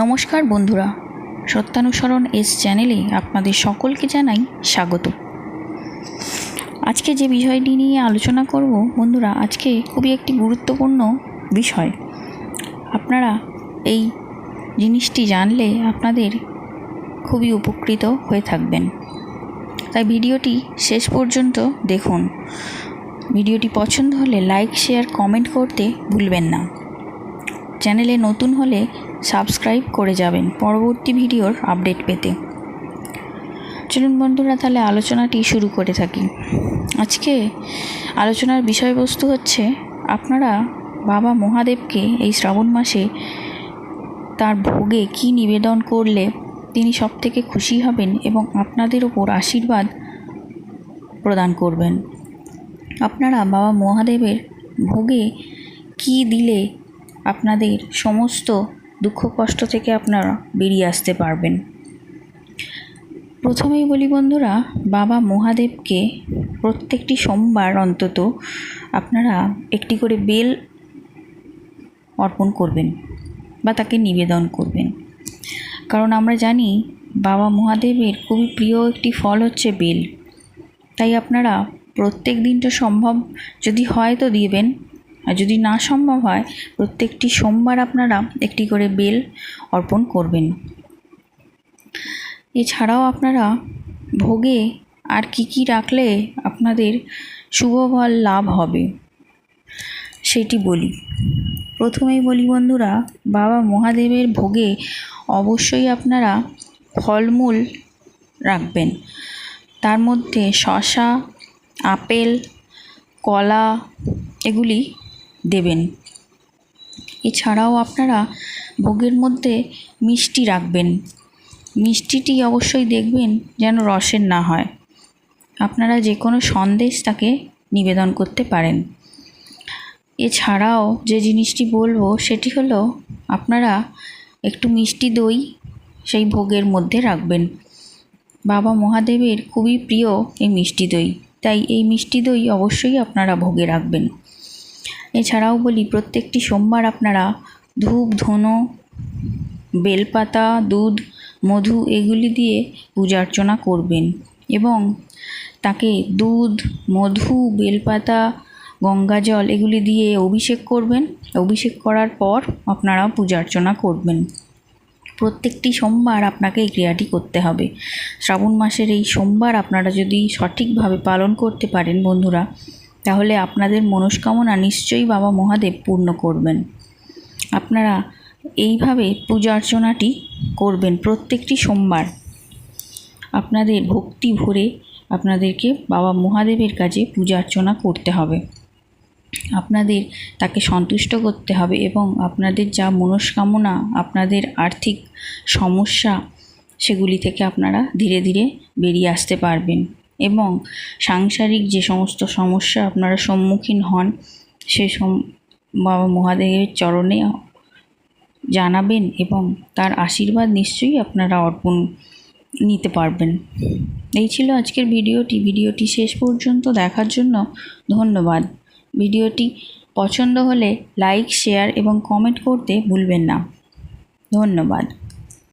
নমস্কার বন্ধুরা, সত্যানুসরণ এস চ্যানেলে আপনাদের সকলকে জানাই স্বাগত। আজকে যে বিষয়টি নিয়ে আলোচনা করব, বন্ধুরা, আজকে খুবই একটি গুরুত্বপূর্ণ বিষয়। আপনারা এই জিনিসটি জানলে আপনাদের খুবই উপকৃত হয়ে থাকবেন। তাই ভিডিওটি শেষ পর্যন্ত দেখুন। ভিডিওটি পছন্দ হলে লাইক, শেয়ার, কমেন্ট করতে ভুলবেন না। চ্যানেলে নতুন হলে সাবস্ক্রাইব করে যাবেন পরবর্তী ভিডিওর আপডেট পেতে। চলুন বন্ধুরা, তাহলে আলোচনাটি শুরু করে থাকি। আজকে আলোচনার বিষয়বস্তু হচ্ছে, আপনারা বাবা মহাদেবকে এই শ্রাবণ মাসে তার ভোগে কি নিবেদন করলে তিনি সব থেকে খুশি হবেন এবং আপনাদের ওপর আশীর্বাদ প্রদান করবেন? আপনারা বাবা মহাদেবের ভোগে কি দিলে আপনাদের সমস্ত দুঃখ কষ্ট থেকে আপনারা বেরিয়ে আসতে পারবেন। প্রথমেই বলি বন্ধুরা, বাবা মহাদেবকে প্রত্যেকটি সোমবার অন্তত আপনারা একটি করে বেল অর্পণ করবেন বা তাকে নিবেদন করবেন। কারণ আমরা জানি বাবা মহাদেবের খুবই প্রিয় একটি ফল হচ্ছে বেল। তাই আপনারা প্রত্যেক দিনটা সম্ভব যদি হয় তো দিবেন। আর যদি না সম্ভব হয়, প্রত্যেকটি সোমবার আপনারা একটি করে বেল অর্পণ করবেন। এছাড়াও আপনারা ভোগে আর কি কি রাখলে আপনাদের শুভ ফল লাভ হবে, সেটি বলি। প্রথমেই বলি বন্ধুরা, বাবা মহাদেবের ভোগে অবশ্যই আপনারা ফলমূল রাখবেন। তার মধ্যে শশা আপেল, কলা, এগুলি দেবেন। এছাড়াও আপনারা ভোগের মধ্যে মিষ্টি রাখবেন। মিষ্টিটি অবশ্যই দেখবেন যেন রসের না হয়। আপনারা যে কোনো সন্দেশ তাকে নিবেদন করতে পারেন। এছাড়াও যে জিনিসটি বলব সেটি হলো, আপনারা একটু মিষ্টি দই সেই ভোগের মধ্যে রাখবেন। বাবা মহাদেবের খুবই প্রিয় এই মিষ্টি দই। তাই এই মিষ্টি দই অবশ্যই আপনারা ভোগে রাখবেন। এছাড়াও বলি, প্রত্যেকটি সোমবার আপনারা ধূপ, ধুনো, বেলপাতা, দুধ, মধু এগুলি দিয়ে পূজা অর্চনা করবেন এবং তাকে দুধ, মধু, বেলপাতা, গঙ্গা জল এগুলি দিয়ে অভিষেক করবেন। অভিষেক করার পর আপনারা পূজা অর্চনা করবেন। প্রত্যেকটি সোমবার আপনাকে এই ক্রিয়াটি করতে হবে। শ্রাবণ মাসের এই সোমবার আপনারা যদি সঠিকভাবে পালন করতে পারেন বন্ধুরা তাহলে আপনাদের মনস্কামনা নিশ্চয়ই বাবা মহাদেব পূর্ণ করবেন। আপনারা এইভাবে পূজা অর্চনাটি করবেন প্রত্যেকটি সোমবার। আপনাদের ভক্তি ভরে আপনাদেরকে বাবা মহাদেবের কাছে পূজা অর্চনা করতে হবে। আপনাদের তাকে সন্তুষ্ট করতে হবে এবং আপনাদের যা মনস্কামনা, আপনাদের আর্থিক সমস্যা, সেগুলি থেকে আপনারা ধীরে ধীরে বেরিয়ে আসতে পারবেন। এবং সাংসারিক যে সমস্ত সমস্যা আপনারা সম্মুখীন হন, সে বাবা মহাদেবের চরণে জানাবেন এবং তার আশীর্বাদ নিশ্চয়ই আপনারা অর্পণ নিতে পারবেন। এই ছিল আজকের ভিডিওটি। ভিডিওটি শেষ পর্যন্ত দেখার জন্য ধন্যবাদ। ভিডিওটি পছন্দ হলে লাইক, শেয়ার এবং কমেন্ট করতে ভুলবেন না। ধন্যবাদ।